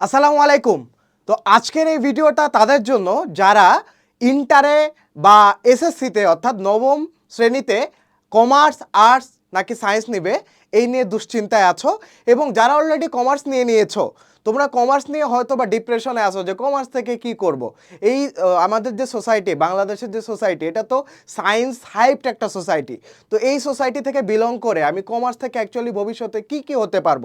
আসসালামু আলাইকুম। তো আজকের এই ভিডিওটা তাদের জন্য যারা ইন্টারে বা এসএসসিতে অর্থাৎ নবম শ্রেণীতে কমার্স, আর্টস নাকি সায়েন্স নেবে, এই নিয়ে দুশ্চিন্তায় আছো এবং যারা অলরেডি কমার্স নিয়ে নিয়েছো, তোমরা কমার্স নিয়ে হয়তো বা ডিপ্রেশনে আসো যে কমার্স থেকে কি করব? এই আমাদের যে সোসাইটি বাংলাদেশের যে সোসাইটি এটা তো সায়েন্স হাইপড একটা সোসাইটি তো এই সোসাইটি থেকে বিলং করে আমি কমার্স থেকে অ্যাকচুয়ালি ভবিষ্যতে কি কি হতে পারব?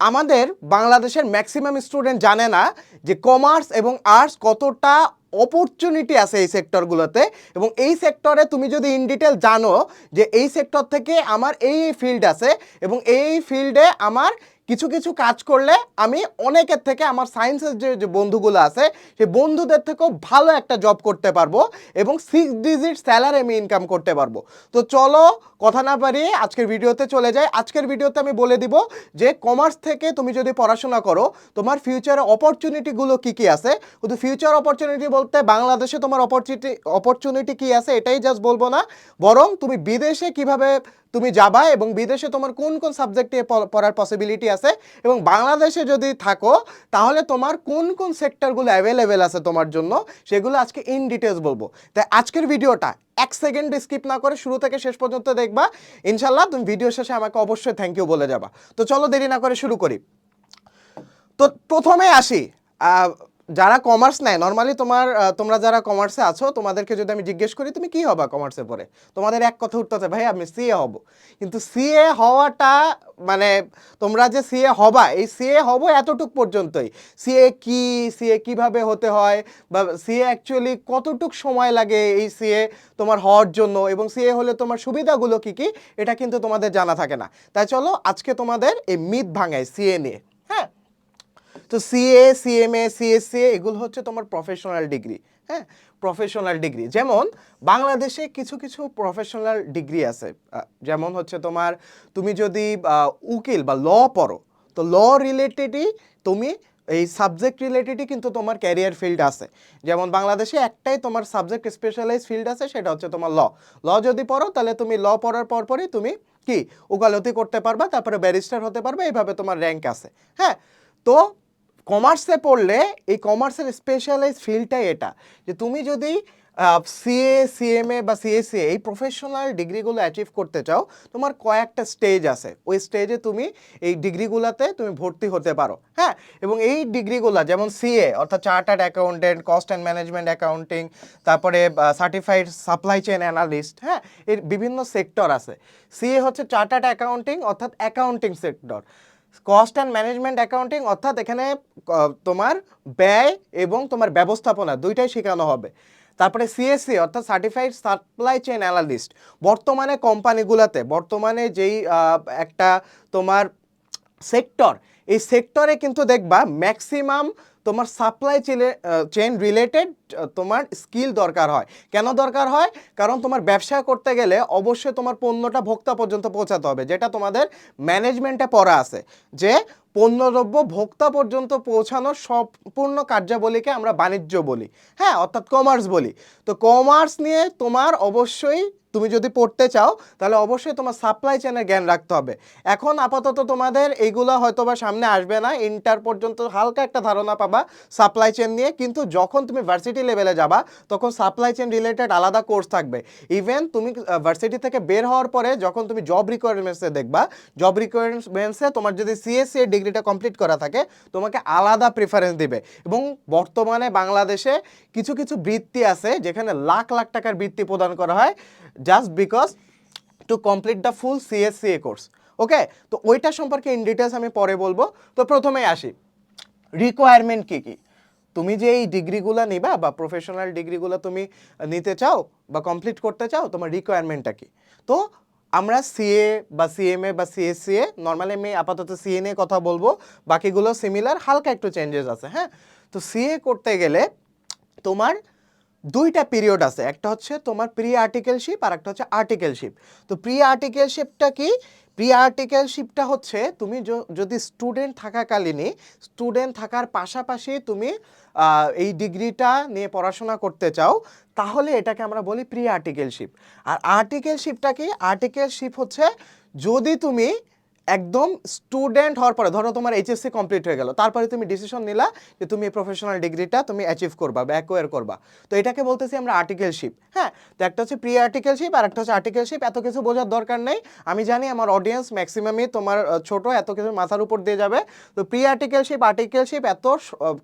আমাদের বাংলাদেশের ম্যাক্সিমাম স্টুডেন্ট জানে না যে কমার্স এবং আর্টস কতটা অপরচুনিটি আছে এই সেক্টরগুলোতে এবং এই সেক্টরে তুমি যদি ইন ডিটেল জানো যে এই সেক্টর থেকে আমার এই ফিল্ড আছে এবং এই ফিল্ডে আমার কিছু কিছু কাজ করলে আমি অনেকের থেকে আমার সায়েন্সের যে যে বন্ধুগুলো আছে, সেই বন্ধুদের থেকেও ভালো একটা জব করতে পারব এবং সিক্স ডিজিট স্যালারি আমি ইনকাম করতে পারব। তো চলো কথা না পারিয়ে আজকের ভিডিওতে চলে যাই। আজকের ভিডিওতে আমি বলে দিব যে কমার্স থেকে তুমি যদি পড়াশোনা করো, তোমার ফিউচারে অপরচুনিটিগুলো কি কি আছে? কিন্তু ফিউচার অপরচুনিটি বলতে বাংলাদেশে তোমার অপরচুনিটি অপরচুনিটি কি আছে? এটাই জাস্ট বলব না। বরং তুমি বিদেশে কীভাবে তুমি যাবা এবং বিদেশে তোমার কোন কোন সাবজেক্টে পড়ার পসিবিলিটি আছে? এবং বাংলাদেশে যদি থাকো, তাহলে তোমার কোন কোন সেক্টরগুলো অ্যাভেলেবেল আছে তোমার জন্য? সেগুলো আজকে ইন ডিটেলস বলব। তাই আজকের ভিডিওটা এক সেকেন্ড স্কিপ না করে শুরু থেকে শেষ পর্যন্ত দেখবা। ইনশাল্লাহ তুমি ভিডিও শেষে আমাকে অবশ্যই থ্যাংক ইউ বলে যাবা। তো চলো দেরি না করে শুরু করি। তো প্রথমে আসি। যারা কমার্স নেয় নর্মালি তোমার তোমরা যারা কমার্সে আছো তোমাদেরকে যদি আমি জিজ্ঞেস করি তুমি কি হবা কমার্সে পড়ে তোমাদের এক কথা উঠতেছে ভাই আমি সিএ হব কিন্তু সিএ হওয়াটা মানে তোমরা যে সিএ হবা এই সিএ হব এতটুক পর্যন্তই সিএ কি সিএ কীভাবে হতে হয় বা সিএ অ্যাকচুয়ালি কতটুক সময় লাগে এই সিএ তোমার হওয়ার জন্য এবং সিএ হলে তোমার সুবিধাগুলো কি কি এটা কিন্তু তোমাদের জানা থাকে না তাই চলো আজকে তোমাদের এই মিথ ভাঙায় সিএ নিয়ে হ্যাঁ তো সিএ সিএমএ সিএসসিএ এগুলো হচ্ছে তোমার প্রফেশনাল ডিগ্রি হ্যাঁ? প্রফেশনাল ডিগ্রি যেমন বাংলাদেশে কিছু কিছু প্রফেশনাল ডিগ্রি আছে। যেমন হচ্ছে তোমার তুমি যদি উকিল বা ল পড়ো, তো ল রিলেটেডই তুমি এই সাবজেক্ট রিলেটেডই কিন্তু তোমার ক্যারিয়ার ফিল্ড আছে। যেমন বাংলাদেশে একটাই তোমার সাবজেক্ট স্পেশালাইজ ফিল্ড আছে, সেটা হচ্ছে তোমার ল ল যদি পড়ো, তাহলে তুমি ল পড়ার পরপরই তুমি কি? উকালতি করতে পারবা, তারপরে ব্যারিস্টার হতে পারবে এইভাবে তোমার র্যাঙ্ক আছে হ্যাঁ? তো কমার্সে পড়লে এই কমার্সের স্পেশালাইজ ফিল্ডটাই এটা। যে তুমি যদি সিএ সিএমএ বা সিএসসিএ এই প্রফেশনাল ডিগ্রিগুলো অ্যাচিভ করতে চাও, তোমার কয়েকটা স্টেজ আছে। ওই স্টেজে তুমি এই ডিগ্রিগুলোতে তুমি ভর্তি হতে পারো হ্যাঁ? এবং এই ডিগ্রিগুলো যেমন সিএ অর্থাৎ chartered accountant cost and management accounting তারপরে সার্টিফাইড সাপ্লাই চেইন অ্যানালিস্ট হ্যাঁ? এর বিভিন্ন সেক্টর আছে। সিএ হচ্ছে চার্টার্ড অ্যাকাউন্টিং অর্থাৎ accounting sector cost and management accounting অর্থাৎ এখানে তোমার ব্যয় এবং তোমার ব্যবস্থাপনা দুইটাই শেখানো হবে। তারপরে সিএসসি অর্থাৎ সার্টিফাইড সাপ্লাই চেইন অ্যানালিস্ট বর্তমানে কোম্পানিগুলোতে, বর্তমানে যেই একটা তোমার সেক্টর এই সেক্টরে কিন্তু দেখবা ম্যাক্সিমাম তোমার সাপ্লাই চেইন রিলেটেড তোমার স্কিল দরকার হয়। কেন দরকার হয়? কারণ তোমার ব্যবসা করতে গেলে অবশ্যই তোমার পণ্যটা ভোক্তা পর্যন্ত পৌঁছাতে হবে, যেটা তোমাদের ম্যানেজমেন্টে পড়া আছে। যে পণ্যদ্রব্য ভোক্তা পর্যন্ত পৌঁছানোর সম্পূর্ণ কার্যাবলীকে আমরা বাণিজ্য বলি। হ্যাঁ অর্থাৎ কমার্স বলি। তো কমার্স নিয়ে তোমার অবশ্যই তুমি যদি পড়তে চাও, তাহলে অবশ্যই তোমার সাপ্লাই চেনের জ্ঞান রাখতে হবে। এখন আপাতত তোমাদের এইগুলো হয়তো বা সামনে আসবে না ইন্টার পর্যন্ত হালকা একটা ধারণা পাবা সাপ্লাই চেন নিয়ে। কিন্তু যখন তুমি ভার্সিটি লেভেলে যাবা, তখন সাপ্লাই চেন রিলেটেড আলাদা কোর্স থাকবে। ইভেন তুমি ভার্সিটি থেকে বের হওয়ার পরে যখন তুমি জব রিকোয়ারমেন্টসে দেখবা জব রিকোয়ারমেন্টসে তোমার যদি সিএসসি এর ডিগ্রিটা কমপ্লিট করা থাকে, তোমাকে আলাদা প্রিফারেন্স দিবে। এবং বর্তমানে বাংলাদেশে কিছু কিছু বৃত্তি আছে, যেখানে লাখ লাখ টাকার বৃত্তি প্রদান করা হয় just because to complete the full CSCA course okay তো ওইটা সম্পর্কে ইন ডিটেলস আমি পরে বলব। তো প্রথমেই আসি। রিকোয়ারমেন্ট কী কী? তুমি যে এই ডিগ্রিগুলো নিবা বা প্রফেশনাল ডিগ্রিগুলো তুমি নিতে চাও বা কমপ্লিট করতে চাও, তোমার রিকোয়ারমেন্টটা কি? তো আমরা সিএ বা সিএমএ বা সিএসসিএ নর্মালি আমি আপাতত সিএ নিয়ে কথা বলব, বাকিগুলো সিমিলার হালকা একটু চেঞ্জেস আছে হ্যাঁ? তো সিএ করতে গেলে তোমার দুইটা পিরিয়ড আছে, একটা হচ্ছে তোমার প্রি আর্টিকেলশিপ আর একটা হচ্ছে আর্টিকেলশিপ তো প্রি আর্টিকেলশিপটা কি? প্রি আর্টিকেলশিপটা হচ্ছে তুমি যদি স্টুডেন্ট থাকাকালীনই স্টুডেন্ট থাকার পাশাপাশি তুমি এই ডিগ্রিটা নিয়ে পড়াশোনা করতে চাও, তাহলে এটাকে আমরা বলি প্রি আর্টিকেলশিপ আর আর্টিকেলশিপটা কি? আর্টিকেলশিপ হচ্ছে যদি তুমি একদম স্টুডেন্ট হওয়ার পরে, ধরো তোমার এইচএসসি কমপ্লিট হয়ে গেল, তারপরে তুমি ডিসিশন নিলা যে তুমি প্রফেশনাল ডিগ্রিটা তুমি অ্যাচিভ করবা বা অ্যাকোয়ার করবা। তো এটাকে বলতেছি আমরা আর্টিকেলশিপ হ্যাঁ? তো একটা হচ্ছে প্রি আর্টিকেলশিপ আর একটা হচ্ছে আর্টিকেলশিপ এত কিছু বোঝার দরকার নেই। আমি জানি আমার অডিয়েন্স ম্যাক্সিমামই তোমার ছোট, এত কিছু মাথার উপর দিয়ে যাবে। তো প্রি আর্টিকেলশিপ আর্টিকেলশিপ এত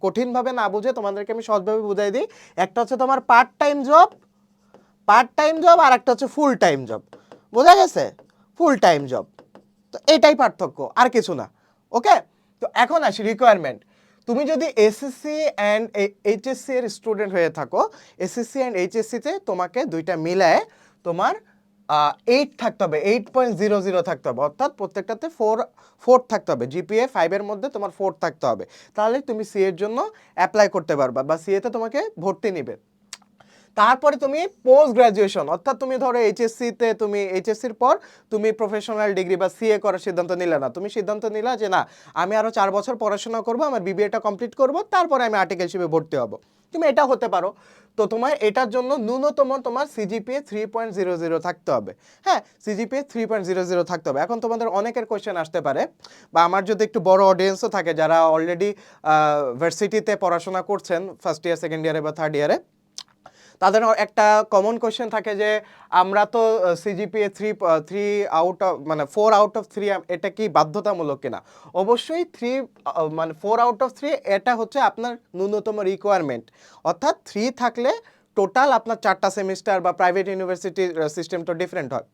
কঠিনভাবে না বুঝে তোমাদেরকে আমি সহজভাবে বুঝাই দিই। একটা হচ্ছে তোমার part time job part time job আর একটা হচ্ছে ফুল টাইম জব বোঝা গেছে? ফুল টাইম জব তো এটাই পার্থক্য, আর কিছু না। ওকে তো এখন আসি রিকোয়ারমেন্ট তুমি যদি এসএসসি অ্যান্ড এইচএসসি এর স্টুডেন্ট হয়ে থাকো এসএসসি অ্যান্ড এইচএসসিতে তোমাকে দুইটা মিলায় তোমার এইট থাকতে হবে এইট পয়েন্ট জিরো জিরো থাকতে হবে। অর্থাৎ প্রত্যেকটাতে ফোর ফোর থাকতে হবে। জিপিএ ফাইভের মধ্যে তোমার ফোর থাকতে হবে। তাহলে তুমি সি এর জন্য অ্যাপ্লাই করতে পারবা বা সিএতে তোমাকে ভর্তি নিবে। তারপরে তুমি পোস্ট গ্রাজুয়েশন অর্থাৎ তুমি ধরো এইচএসসিতে তুমি এইচএসসির পর তুমি প্রফেশনাল ডিগ্রি বা সিএ করার সিদ্ধান্ত নিলে না। তুমি সিদ্ধান্ত নিলা যে না, আমি আরও চার বছর পড়াশোনা করব, আমার বিবিএটা কমপ্লিট করব, তারপরে আমি আর্টিকেলশিপে ভর্তি হব। তুমি এটা হতে পারো। তো তোমার এটার জন্য ন্যূনতম তোমার CGPA three point zero zero থাকতে হবে। হ্যাঁ CGPA three point zero zero থাকতে হবে। এখন তোমাদের অনেকের কোয়েশ্চেন আসতে পারে, বা আমার যদি একটু বড় অডিয়েন্সও থাকে যারা অলরেডি ভার্সিটিতে পড়াশোনা করছেন ফার্স্ট ইয়ার সেকেন্ড ইয়ারে বা থার্ড ইয়ারে তাদের একটা কমন কোয়েশ্চেন থাকে যে, আমরা তো CGPA three three out of মানে ফোর আউট অফ থ্রি এটা কি বাধ্যতামূলক কিনা? অবশ্যই থ্রি মানে ফোর আউট অফ থ্রি এটা হচ্ছে আপনার ন্যূনতম রিকোয়ারমেন্ট অর্থাৎ থ্রি থাকলে টোটাল আপনার চারটা সেমিস্টার বা প্রাইভেট ইউনিভার্সিটির সিস্টেম তো ডিফারেন্ট হয়।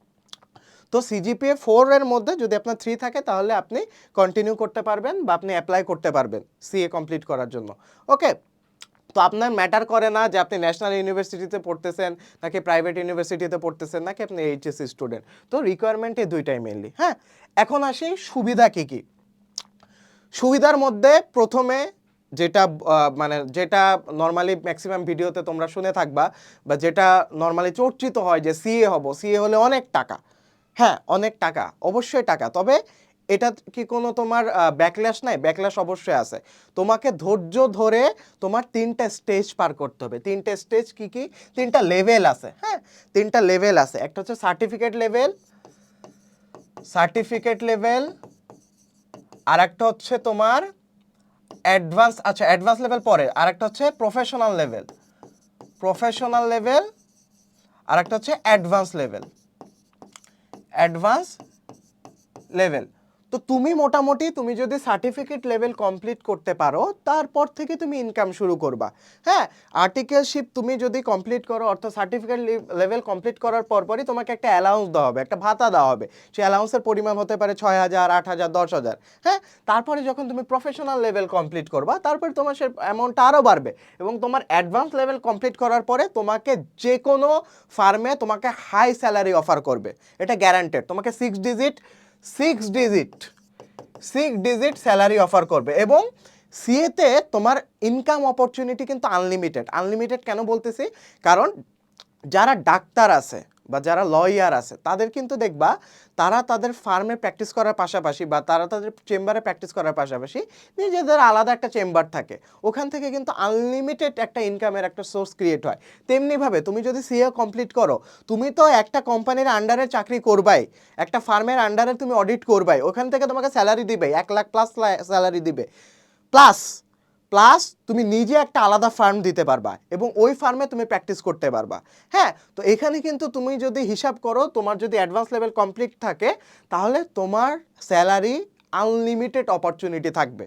তো সিজিপিএ ফোরের মধ্যে যদি আপনার থ্রি থাকে, তাহলে আপনি কন্টিনিউ করতে পারবেন বা আপনি অ্যাপ্লাই করতে পারবেন সিএ কমপ্লিট করার জন্য। ওকে তো আপনার ম্যাটার করে না যে আপনি ন্যাশনাল ইউনিভার্সিটিতে পড়তেছেন, নাকি প্রাইভেট ইউনিভার্সিটিতে পড়তেছেন, নাকি আপনি এইচএসসি স্টুডেন্ট তো রিকোয়ারমেন্ট এই দুইটাই মেনলি হ্যাঁ? এখন আসি সুবিধা কী কী? সুবিধার মধ্যে প্রথমে যেটা মানে যেটা নর্মালি ম্যাক্সিমাম ভিডিওতে তোমরা শুনে থাকবা, বা যেটা নর্মালি চর্চিত হয় যে সিএ হব সিএ হলে অনেক টাকা হ্যাঁ অনেক টাকা, অবশ্যই টাকা। তবে এটা কি কোনো তোমার ব্যাকল্যাশ নাই? ব্যাকল্যাশ অবশ্যই আছে। তোমাকে ধৈর্য ধরে তোমার তিনটা স্টেজ পার করতে হবে। তিনটা স্টেজ কি কি? তিনটা লেভেল আছে হ্যাঁ? তিনটা লেভেল আছে। একটা হচ্ছে সার্টিফিকেট লেভেল সার্টিফিকেট লেভেল আর একটা হচ্ছে তোমার অ্যাডভান্স আচ্ছা অ্যাডভান্স লেভেল পরে। আর একটা হচ্ছে প্রফেশনাল লেভেল প্রফেশনাল লেভেল আর একটা হচ্ছে অ্যাডভান্স লেভেল অ্যাডভান্স লেভেল তো তুমি মোটামুটি তুমি যদি সার্টিফিকেট লেভেল কমপ্লিট করতে পারো, তারপর থেকে তুমি ইনকাম শুরু করবা। হ্যাঁ আর্টিকেলশিপ তুমি যদি কমপ্লিট করো, অর্থাৎ সার্টিফিকেট লেভেল কমপ্লিট করার পরপরই তোমাকে একটা অ্যালাউন্স দেওয়া হবে, একটা ভাতা দেওয়া হবে। সেই অ্যালাউন্সের পরিমাণ হতে পারে ছয় হাজার, আট হাজার, দশ হাজার। হ্যাঁ তারপরে যখন তুমি প্রফেশনাল লেভেল কমপ্লিট করবা, তারপরে তোমার সে অ্যামাউন্টটা আরও বাড়বে এবং তোমার অ্যাডভান্স লেভেল কমপ্লিট করার পরে তোমাকে যে কোনো ফার্মে তোমাকে হাই স্যালারি অফার করবে। এটা গ্যারান্টেড তোমাকে six digit six digit six digit salary offer করবে এবং সিএতে তোমার ইনকাম অপরচুনিটি কিন্তু আনলিমিটেড আনলিমিটেড কেন বলতেছি? কারণ যারা ডাক্তার আছে বা যারা লয়ার আছে, তাদের কিন্তু দেখবা তারা তাদের ফার্মে প্র্যাকটিস করার পাশাপাশি বা তারা তাদের চেম্বারে প্র্যাকটিস করার পাশাপাশি নিজেদের আলাদা একটা চেম্বার থাকে। ওখান থেকে কিন্তু আনলিমিটেড একটা ইনকামের একটা সোর্স ক্রিয়েট হয়। তেমনিভাবে তুমি যদি সিএ কমপ্লিট করো, তুমি তো একটা কোম্পানির আন্ডারে চাকরি করবাই, একটা ফার্মের আন্ডারে তুমি অডিট করবাই, ওখান থেকে তোমাকে স্যালারি দিবে, এক লাখ প্লাস স্যালারি দিবে। প্লাস প্লাস তুমি নিজে একটা আলাদা ফার্ম দিতে পারবা এবং ওই ফার্মে তুমি প্র্যাকটিস করতে পারবা। হ্যাঁ তো এখানে কিন্তু তুমি যদি হিসাব করো, তোমার যদি অ্যাডভান্স লেভেল কমপ্লিট থাকে, তাহলে তোমার স্যালারি আনলিমিটেড অপরচুনিটি থাকবে।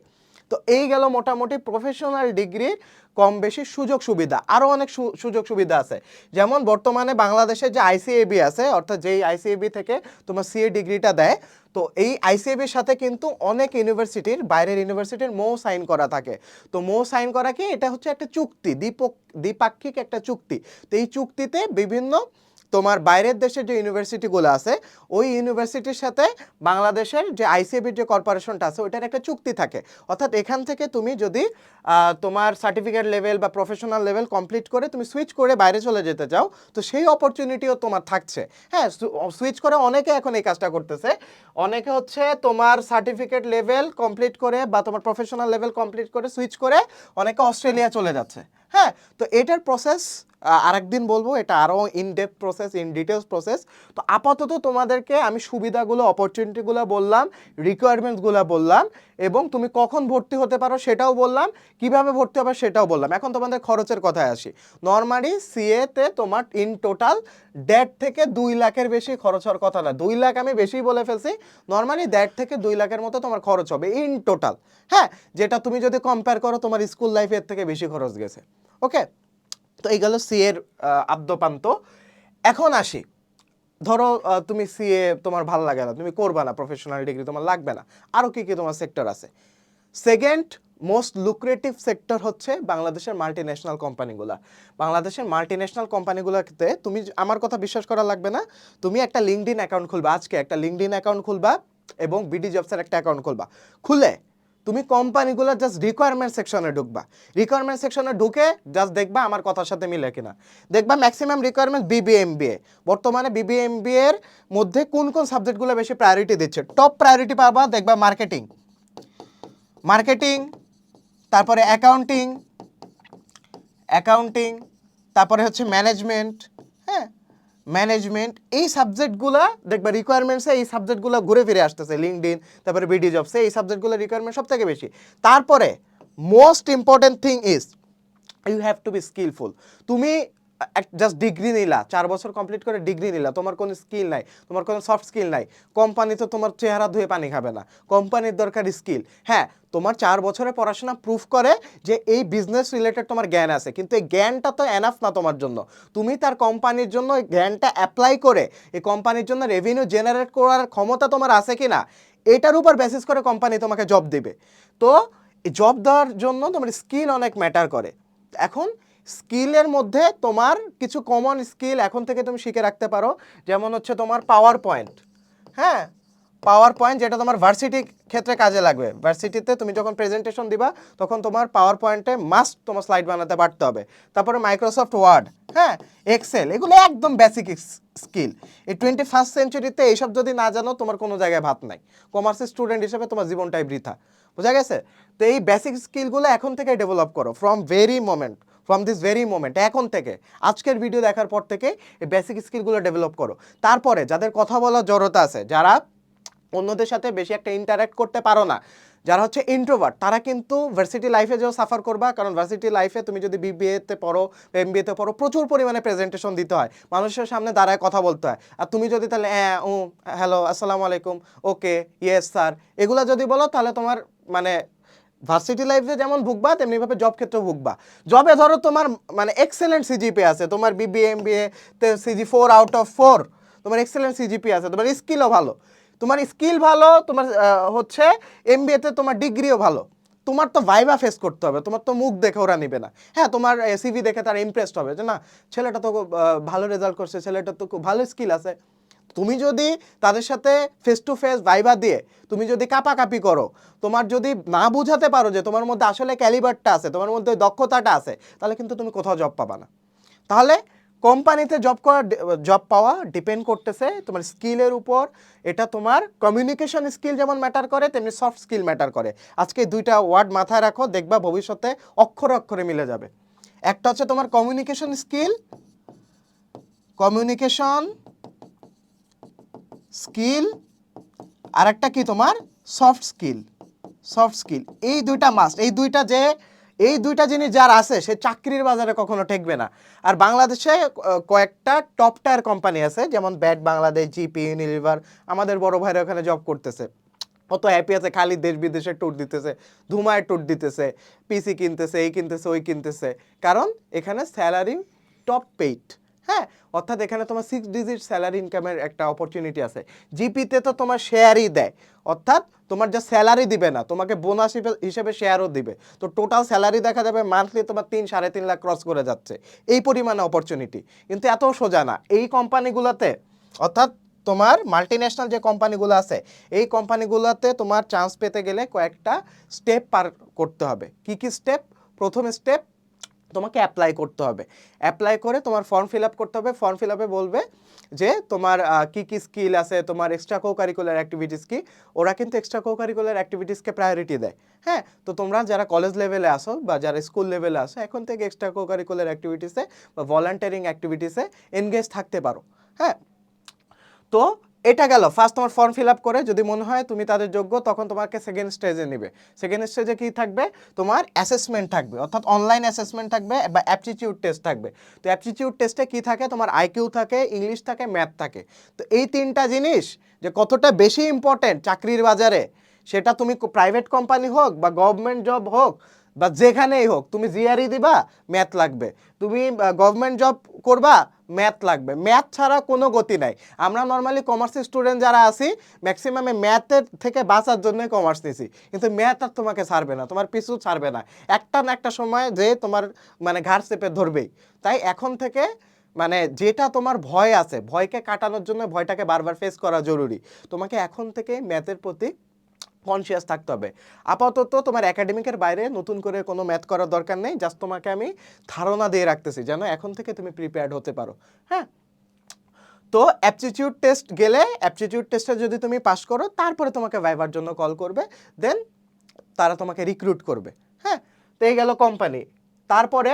তো এই গেল মোটামুটি প্রফেশনাল ডিগ্রির কম বেশি সুযোগ সুবিধা। আরও অনেক সুযোগ সুবিধা আছে। যেমন বর্তমানে বাংলাদেশে যে আইসিএবি আছে, অর্থাৎ যেই আইসিএবি থেকে তোমার সিএ ডিগ্রিটা দেয় তো এই আইসিএবির সাথে কিন্তু অনেক ইউনিভার্সিটির, বাইরের ইউনিভার্সিটির মো সাইন করা থাকে। তো মো সাইন করা কি? এটা হচ্ছে একটা চুক্তি, দ্বিপক, দ্বিপাক্ষিক একটা চুক্তি। তো এই চুক্তিতে বিভিন্ন তোমার বাইরের দেশের যে ইউনিভার্সিটিগুলো আছে, ওই ইউনিভার্সিটির সাথে বাংলাদেশের যে আইসিএবির যে কর্পোরেশনটা আছে, ওইটার একটা চুক্তি থাকে। অর্থাৎ এখান থেকে তুমি যদি তোমার সার্টিফিকেট লেভেল বা প্রফেশনাল লেভেল কমপ্লিট করে তুমি সুইচ করে বাইরে চলে যেতে চাও, তো সেই অপরচুনিটিও তোমার থাকছে। হ্যাঁ সুইচ করে অনেকে এখন এই কাজটা করতেছে। অনেকে হচ্ছে তোমার সার্টিফিকেট লেভেল কমপ্লিট করে বা তোমার প্রফেশনাল লেভেল কমপ্লিট করে সুইচ করে অনেকে অস্ট্রেলিয়া চলে যাচ্ছে। হ্যাঁ তো এটার প্রসেস আরেকদিন বলব, এটা আরও in depth process in details process তো আপাতত তোমাদেরকে আমি সুবিধাগুলো অপরচুনিটিগুলো বললাম রিকোয়ারমেন্টসগুলো বললাম, এবং তুমি কখন ভর্তি হতে পারো সেটাও বললাম, কীভাবে ভর্তি হবে সেটাও বললাম। এখন তোমাদের খরচের কথায় আসি। নর্মালি সিএতে তোমার ইন টোটাল দেড় থেকে দুই লাখের বেশি খরচ হওয়ার কথা না। দুই লাখ আমি বেশি বলে ফেলছি। নর্মালি দেড় থেকে দুই লাখের মতো তোমার খরচ হবে ইন টোটাল হ্যাঁ যেটা তুমি যদি কম্পেয়ার করো, তোমার স্কুল লাইফের থেকে বেশি খরচ গেছে। ওকে তো এই গেল সি এর আদ্যপান্ত। এখন আসি। ধরো তুমি সিএ তোমার ভালো লাগে না, তুমি করবা না প্রফেশনাল ডিগ্রি তোমার লাগবে না। আরও কী কী তোমার সেক্টর আছে? সেকেন্ড মোস্ট লুক্রেটিভ সেক্টর হচ্ছে বাংলাদেশের মাল্টি ন্যাশনাল কোম্পানিগুলো বাংলাদেশের মাল্টি ন্যাশনাল কোম্পানিগুলোতে তুমি আমার কথা বিশ্বাস করা লাগবে না। তুমি একটা লিঙ্কডিন অ্যাকাউন্ট খুলবা, আজকে একটা লিঙ্কড ইন অ্যাকাউন্ট খুলবা এবং বিডি জবসের একটা অ্যাকাউন্ট খুলবা। খুলে তুমি কোম্পানিগুলো জাস্ট রিকোয়ারমেন্ট সেকশনে ঢুকবা। রিকোয়ারমেন্ট সেকশনে ঢুকে জাস্ট দেখবা আমার কথার সাথে মিলে কিনা। দেখবা ম্যাক্সিমাম রিকোয়ারমেন্ট বিবিএমবিএ বর্তমানে বিবিএমবিএ এর মধ্যে কোন কোন সাবজেক্টগুলো বেশি প্রায়োরিটি দিচ্ছে? টপ প্রায়োরিটি পাবা, দেখবা মার্কেটিং মার্কেটিং তারপরে অ্যাকাউন্টিং অ্যাকাউন্টিং তারপরে হচ্ছে ম্যানেজমেন্ট হ্যাঁ? ম্যানেজমেন্ট এই সাবজেক্টগুলো দেখবা রিকোয়ারমেন্টসে এই সাবজেক্টগুলো ঘুরে ফিরে আসতেছে লিঙ্কডিন তারপরে বিডি জবসে এই সাবজেক্টগুলো রিকোয়ারমেন্ট সব থেকে বেশি। তারপরে most important thing is you have to be skillful তুমি জাস্ট ডিগ্রি নিলা, চার বছর কমপ্লিট করে ডিগ্রি নিলা, তোমার কোনো স্কিল নাই, তোমার কোনো সফট স্কিল নাই কোম্পানি তো তোমার চেহারা ধুয়ে পানি খাবে না কোম্পানির দরকার স্কিল হ্যাঁ তোমার চার বছরের পড়াশোনা প্রুফ করে যে এই বিজনেস রিলেটেড তোমার জ্ঞান আছে, কিন্তু এই জ্ঞানটা তো এনাফ না তোমার জন্য। তুমি তার কোম্পানির জন্য এই জ্ঞানটা অ্যাপ্লাই করে, এই কোম্পানির জন্য রেভিনিউ জেনারেট করার ক্ষমতা তোমার আছে কি না এটার উপর বেসিস করে কোম্পানি তোমাকে জব দেবে। তো জব দেওয়ার জন্য তোমার স্কিল অনেক ম্যাটার করে। এখন স্কিলের মধ্যে তোমার কিছু কমন স্কিল এখন থেকে তুমি শিখে রাখতে পারো। যেমন হচ্ছে তোমার পাওয়ার পয়েন্ট হ্যাঁ? পাওয়ার পয়েন্ট যেটা তোমার ভার্সিটি ক্ষেত্রে কাজে লাগবে। ভার্সিটিতে তুমি যখন প্রেজেন্টেশন দিবা, তখন তোমার পাওয়ার পয়েন্টে মাস্ট তোমার স্লাইড বানাতে পারতে হবে। তারপরে মাইক্রোসফট ওয়ার্ড হ্যাঁ? এক্সেল এগুলো একদম বেসিক স্কিল এই টোয়েন্টি ফার্স্ট সেঞ্চুরিতে এইসব যদি না জানো, তোমার কোনো জায়গায় ভাত নাই। কমার্সের স্টুডেন্ট হিসেবে তোমার জীবনটাই বৃথা। বোঝা গেছে? তো এই বেসিক স্কিলগুলো এখন থেকে ডেভেলপ করো from very moment from this very moment এখন থেকে, আজকের ভিডিও দেখার পর থেকে এই বেসিক স্কিলগুলো ডেভেলপ করো। তারপরে যাদের কথা বলার জড়তা আছে, যারা অন্যদের সাথে বেশি একটা ইন্টারাক্ট করতে পারো না, যারা হচ্ছে ইন্ট্রোভার্ট তারা কিন্তু ভার্সিটি লাইফে যেও সাফার করবা, কারণ ভার্সিটি লাইফে তুমি যদি বিবিএতে পড়ো এম এমবিএতে পড়ো, প্রচুর পরিমাণে প্রেজেন্টেশন দিতে হয়। মানুষের সামনে দাঁড়ায় কথা বলতে হয়। আর তুমি যদি তাহলে হ্যাঁ ও হ্যালো, আসসালামু আলাইকুম, ওকে ইয়েস স্যার এগুলো যদি বলো, তাহলে তোমার মানে ভার্সিটি লাইফে যেমন ভুগবা তেমনিভাবে জব ক্ষেত্রেও ভুগবা। জবে ধরো তোমার মানে এক্সেলেন্ট সিজিপি আছে। তোমার বিবিএ এমবিএ তে CG four out of four তোমার এক্সেলেন্ট সিজিপি আছে। তোমার স্কিলও ভালো। তোমার স্কিল ভালো, তোমার হচ্ছে এমবিএতে তোমার ডিগ্রিও ভালো। তোমার তো ভাইবা ফেস করতে হবে। তোমার তো মুখ দেখে ওরা নিবে না। হ্যাঁ তোমার সিভি দেখে তারা ইমপ্রেসড হবে যে না, ছেলেটা তো ভালো রেজাল্ট করছে ছেলেটা তো খুব ভালো স্কিল আছে। তুমি যদি তাদের সাথে ফেস টু ফেস ভাইবা দিয়ে তুমি যদি কাপাকাপি করো, তোমার যদি না বুঝাতে পারো যে তোমার মধ্যে আসলে ক্যালিবারটা আছে, তোমার মধ্যে দক্ষতাটা আছে, তাহলে কিন্তু তুমি কোথাও জব পাবা না। তাহলে কোম্পানিতে জব করা জব পাওয়া ডিপেন্ড করতেছে তোমার স্কিলের উপর। এটা তোমার কমিউনিকেশন স্কিল যেমন ম্যাটার করে, তেমনি সফট স্কিল ম্যাটার করে। আজকে দুইটা ওয়ার্ড মাথায় রাখো, দেখবা ভবিষ্যতে অক্ষরে অক্ষরে মিলে যাবে। একটা হচ্ছে তোমার কমিউনিকেশন স্কিল কমিউনিকেশন স্কিল আর একটা কি তোমার? Soft skill. Soft skill. এই দুইটা মাস্ট এই দুইটা যে, এই দুইটা জিনিস যার আছে, সে চাকরির বাজারে কখনো ঠেকবে না। আর বাংলাদেশে কয়েকটা টপ টায়ার কোম্পানি আছে, যেমন ব্যাট বাংলাদেশ, জিপি ইউনিলিভার আমাদের বড় ভাইরা ওখানে জব করতেছে। কত হ্যাপি আছে, খালি দেশ বিদেশে ট্যুর দিতেছে, ধুমায় ট্যুর দিতেছে পিসি কিনতেছে, এই কিনতেছে, ওই কিনতেছে। কারণ এখানে স্যালারি টপ পেইড হ্যাঁ অর্থাৎ এখানে তোমার সিক্স ডিজিট স্যালারি ইনকামের একটা অপরচুনিটি আছে। জিপিতে তো তোমার শেয়ারই দেয়, অর্থাৎ তোমার যা স্যালারি দিবে না, তোমাকে বোনাস হিসেবে শেয়ারও দিবে। তো টোটাল স্যালারি দেখা যাবে মান্থলি তোমার তিন, সাড়ে তিন লাখ ক্রস করে যাচ্ছে। এই পরিমাণে অপরচুনিটি কিন্তু এত সোজা না। এই কোম্পানিগুলোতে অর্থাৎ তোমার মাল্টি ন্যাশনাল যে কোম্পানিগুলো আছে, এই কোম্পানিগুলোতে তোমার চান্স পেতে গেলে কয়েকটা স্টেপ পার করতে হবে। কি কি স্টেপ প্রথম স্টেপ তোমাকে অ্যাপ্লাই করতে হবে। অ্যাপ্লাই করে তোমার ফর্ম ফিল আপ করতে হবে। ফর্ম ফিল আপে বলবে যে তোমার কি কি স্কিল আছে, তোমার এক্সট্রা কো কারিকুলার অ্যাক্টিভিটিস কি? ওরা কিন্তু এক্সট্রা কো কারিকুলার অ্যাক্টিভিটিসকে প্রায়োরিটি দেয়। হ্যাঁ তো তোমরা যারা কলেজ লেভেলে আসো বা যারা স্কুল লেভেলে আসো এখন থেকে এক্সট্রা কো কারিকুলার অ্যাক্টিভিটিসে বা ভলান্টিয়ারিং অ্যাক্টিভিটিসে এনগেজ থাকতে পারো। হ্যাঁ তো এটা গেল। ফার্স্ট তোমার ফর্ম ফিল আপ করে যদি মনে হয় তুমি তাদের যোগ্য, তখন তোমাকে সেকেন্ড স্টেজে নেবে। সেকেন্ড স্টেজে কি থাকবে? তোমার অ্যাসেসমেন্ট থাকবে। অর্থাৎ অনলাইন অ্যাসেসমেন্ট থাকবে বা অ্যাপটিটিউড টেস্ট থাকবে। তো অ্যাপটিটিউড টেস্টে কি থাকে? তোমার আইকিউ থাকে ইংলিশ থাকে ম্যাথ থাকে। তো এই তিনটা জিনিস যে কতটা বেশি ইম্পর্টেন্ট চাকরির বাজারে, সেটা তুমি প্রাইভেট কোম্পানি হোক বা গভর্নমেন্ট জব হোক বা যেখানেই হোক, তুমি জিআরই দিবা ম্যাথ লাগবে। তুমি গভর্নমেন্ট জব করবা ম্যাথ লাগবে। ম্যাথ ছাড়া কোনো গতি নাই। আমরা নর্মালি কমার্স স্টুডেন্ট যারা আছি ম্যাক্সিমামে ম্যাথের থেকে বাঁচার জন্য কমার্স নিছি। কিন্তু ম্যাথ আর তোমাকে ছাড়বে না, তোমার পিছু ছাড়বে না। একটা না একটা সময় যে তোমার মানে ঘাড় চেপে ধরবেই। তাই এখন থেকে মানে যেটা তোমার ভয় আছে, ভয়কে কাটানোর জন্য ভয়টাকে বারবার ফেস করা জরুরি। তোমাকে এখন থেকে ম্যাথের প্রতি কনসিয়াস থাকতে হবে। আপাতত তোমার একাডেমিকের বাইরে নতুন করে কোনো ম্যাথ করার দরকার নেই জাস্ট তোমাকে আমি ধারণা দিয়ে রাখতেছি যেন এখন থেকে তুমি প্রিপেয়ার্ড হতে পারো। হ্যাঁ? তো অ্যাপটিটিউড টেস্ট গেলে অ্যাপটিটিউড টেস্টে যদি তুমি পাস করো, তারপরে তোমাকে ভাইবার জন্য কল করবে দেন তারা তোমাকে রিক্রুট করবে। হ্যাঁ? তো এই গেল কোম্পানি তারপরে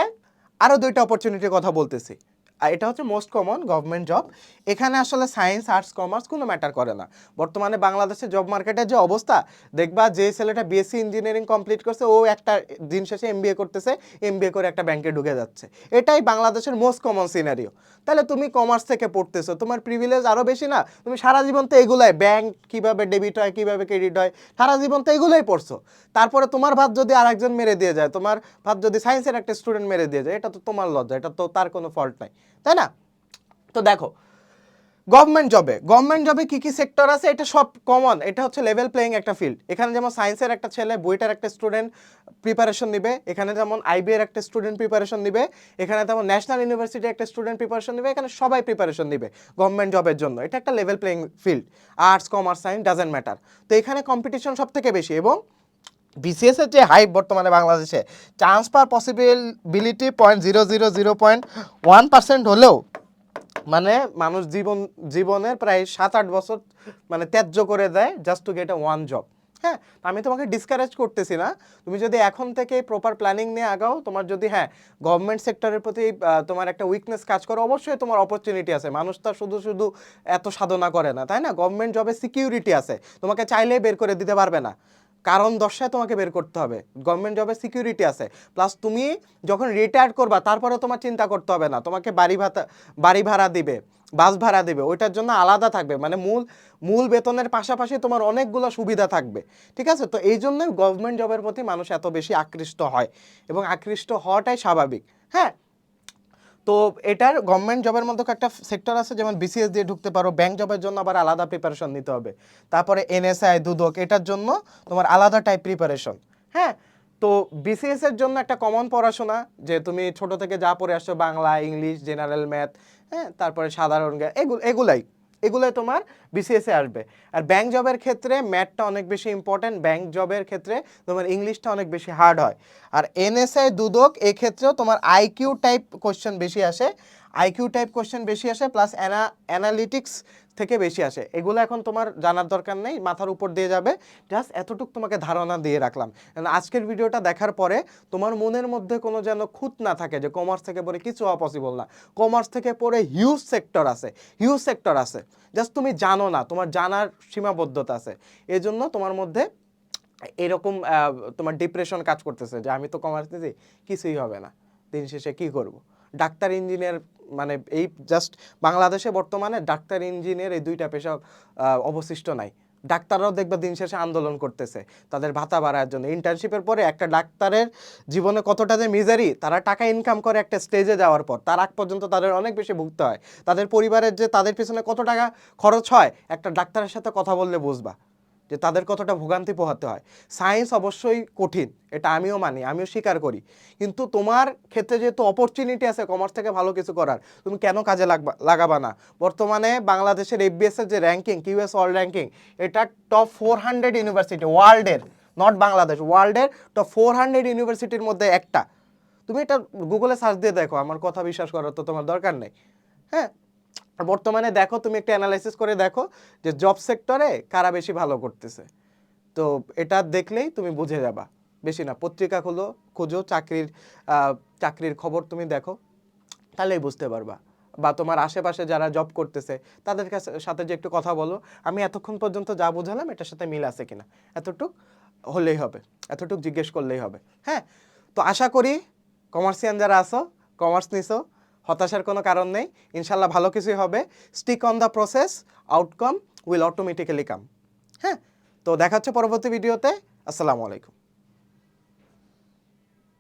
আরও দুইটা অপরচুনিটির কথা বলতেছি। এটা হচ্ছে মোস্ট কমন গভর্নমেন্ট জব এখানে আসলে সায়েন্স আর্টস কমার্স কোনো ম্যাটার করে না। বর্তমানে বাংলাদেশের জব মার্কেটের যে অবস্থা, দেখবা যে ছেলেটা বিএসসি ইঞ্জিনিয়ারিং কমপ্লিট করছে, ও একটা দিন শেষে এমবিএ করতেছে এমবিএ করে একটা ব্যাংকে ঢুকে যাচ্ছে। এটাই বাংলাদেশের মোস্ট কমন সিনারিও তাহলে তুমি কমার্স থেকে পড়তেছো, তোমার প্রিভিলেজ আরও বেশি না? তুমি সারা জীবন তো এগুলাই ব্যাংক কীভাবে ডেবিট হয়, কীভাবে ক্রেডিট হয়, সারা জীবন তো এগুলোই পড়ছো। তারপরে তোমার ভাত যদি আরেকজন মেরে দিয়ে যায়, তোমার ভাত যদি সায়েন্সের একটা স্টুডেন্ট মেরে দিয়ে যায়, এটা তো তোমার লজ্জা, এটা তো তার কোনো ফল্ট নাই। তাই না? তো দেখো গভর্নমেন্ট জবে গভর্নমেন্ট জবে কি কি সেক্টর আছে? এটা সব কমন এটা হচ্ছে লেভেল প্লেয়িং একটা ফিল্ড এখানে যেমন সায়েন্সের একটা ছেলে বইটার একটা স্টুডেন্ট প্রিপারেশন নিবে, এখানে যেমন আইবি এর একটা স্টুডেন্ট প্রিপারেশন নিবে, এখানে যেমন ন্যাশনাল ইউনিভার্সিটির একটা স্টুডেন্ট প্রিপারেশন নিবে, এখানে সবাই প্রিপারেশন নিবে গভর্নমেন্ট জবের জন্য। এটা একটা level playing field arts commerce science doesn't matter তো এখানে কম্পিটিশন সব থেকে বেশি এবং বিসিএস এর যে হাইপ বর্তমানে বাংলাদেশে চান্স পাওয়ার possibility point zero zero zero point one percent হলেও মানে মানুষ জীবন, জীবনের প্রায় সাত আট বছর মানে ত্যায্য করে দেয় just to get a one job হ্যাঁ আমি তোমাকে ডিসকারেজ করতেছি না। তুমি যদি এখন থেকে প্রপার প্ল্যানিং নিয়ে আগাও, তোমার যদি হ্যাঁ গভর্নমেন্ট সেক্টরের প্রতি তোমার একটা উইকনেস কাজ করে, অবশ্যই তোমার অপরচুনিটি আছে। মানুষ তো শুধু শুধু এত সাধনা করে না, তাই না? গভর্নমেন্ট জবে সিকিউরিটি আছে। তোমাকে চাইলেই বের করে দিতে পারবে না। কারণ দর্শায় তোমাকে বের করতে হবে। গভর্নমেন্ট জবে সিকিউরিটি আছে। প্লাস তুমি যখন রিটায়ার করবা তারপরে তোমার চিন্তা করতে হবে না। তোমাকে বাড়ি ভাতা, বাড়ি ভাড়া দিবে, বাস ভাড়া দেবে। ওইটার জন্য আলাদা থাকবে। মানে মূল মূল বেতনের পাশাপাশি তোমার অনেকগুলো সুবিধা থাকবে। ঠিক আছে? তো এই জন্যই গভর্নমেন্ট জবের প্রতি মানুষ এত বেশি আকৃষ্ট হয়। এবং আকৃষ্ট হওয়াটাই স্বাভাবিক। হ্যাঁ? তো এটার গভর্নমেন্ট জবের মধ্যে একটা সেক্টর আছে, যেমন বিসিএস দিয়ে ঢুকতে পারো ব্যাংক জবের জন্য আবার আলাদা প্রিপারেশন নিতে হবে। তারপরে এনএসআই দুদক, এটার জন্য তোমার আলাদা টাইপ প্রিপারেশন হ্যাঁ? তো বিসিএস এর জন্য একটা কমন পড়াশোনা, যে তুমি ছোট থেকে যা পড়ে আসছো, বাংলা, ইংলিশ জেনারেল ম্যাথ হ্যাঁ? তারপরে সাধারণ জ্ঞান এগুলো এগুলাই। এগুলোই তোমার বিসিএসে আসবে। আর ব্যাংক জবের ক্ষেত্রে ম্যাথটা অনেক বেশি ইম্পর্টেন্ট ব্যাংক জবের ক্ষেত্রে তোমার ইংলিশটা অনেক বেশি হার্ড হয়। আর এনএসআই দুদক, এক্ষেত্রেও তোমার আইকিউ টাইপ কোশ্চেন বেশি আসে। আইকিউ টাইপ কোশ্চেন বেশি আসে প্লাস অ্যানা অ্যানালিটিক্স থেকে বেশি আসে। এগুলো এখন তোমার জানার দরকার নেই, মাথার উপর দিয়ে যাবে। জাস্ট এতটুকু তোমাকে ধারণা দিয়ে রাখলাম। আজকের ভিডিওটা দেখার পরে তোমার মনের মধ্যে কোনো যেন খুঁত না থাকে যে কমার্স থেকে পড়ে কিছু হওয়া পসিবল না। কমার্স থেকে পড়ে হিউজ সেক্টর আছে হিউজ সেক্টর আছে। জাস্ট তুমি জানো না, তোমার জানার সীমাবদ্ধতা আছে। এজন্য তোমার মধ্যে এরকম তোমার ডিপ্রেশন কাজ করতেছে যে আমি তো কমার্স নিয়েছি কিছুই হবে না। দিন শেষে কী করব? ডাক্তার ইঞ্জিনিয়ার মানে এই জাস্ট বাংলাদেশে বর্তমানে ডাক্তার ইঞ্জিনিয়ার এই দুইটা পেশা অবশিষ্ট নাই। ডাক্তাররাও দেখবে দিন শেষে আন্দোলন করতেছে। তাদের ভাতা বাড়ার জন্য। ইন্টার্নশিপের পরে একটা ডাক্তারের জীবনে কতটা যে মিজারি তারা টাকা ইনকাম করে একটা স্টেজে যাওয়ার পর, তার আগ পর্যন্ত তাদের অনেক বেশি ভুগতে হয়। তাদের পরিবারের যে, তাদের পিছনে কত টাকা খরচ হয়, একটা ডাক্তারের সাথে কথা বললে বুঝবা। যে তাদের কতটা ভোগান্তি পোহাতে হয়। সায়েন্স অবশ্যই কঠিন, এটা আমিও মানি, আমিও স্বীকার করি। কিন্তু তোমার ক্ষেত্রে যেহেতু অপরচুনিটি আছে কমার্স থেকে ভালো কিছু করার, তুমি কেন কাজে লাগবা, লাগাবা না? বর্তমানে বাংলাদেশের এফবিএস এর যে র্যাঙ্কিং কিউএস ওয়ার্ল্ড র্যাঙ্কিং এটা টপ ফোর হান্ড্রেড ইউনিভার্সিটি ওয়ার্ল্ডের নট বাংলাদেশ ওয়ার্ল্ডের টপ ফোর হান্ড্রেড ইউনিভার্সিটির মধ্যে একটা। তুমি এটা গুগলে সার্চ দিয়ে দেখো, আমার কথা বিশ্বাস করার তো তোমার দরকার নেই। হ্যাঁ? বর্তমানে দেখো, তুমি একটা অ্যানালাইসিস করে দেখো যে জব সেক্টরে কারা বেশি ভালো করতেছে। তো এটা দেখলেই তুমি বুঝে যাবা। বেশি না, পত্রিকা খুলো, খুঁজো, চাকরির চাকরির খবর তুমি দেখো, তাহলেই বুঝতে পারবা। বা তোমার আশেপাশে যারা জব করতেছে, তাদের কাছে, সাথে যে একটু কথা বলো, আমি এতক্ষণ পর্যন্ত যা বুঝালাম, এটার সাথে মিল আছে কিনা? এতটুক হলেই হবে, এতটুক জিজ্ঞেস করলেই হবে। হ্যাঁ? তো আশা করি কমার্সিয়ান যারা আসো কমার্স নিছো হতাশার কোনো কারণ নেই। ইনশাল্লাহ ভালো কিছুই হবে। Stick on the process outcome will automatically come হ্যাঁ? তো দেখা হচ্ছে পরবর্তী ভিডিওতে আসসালামু আলাইকুম।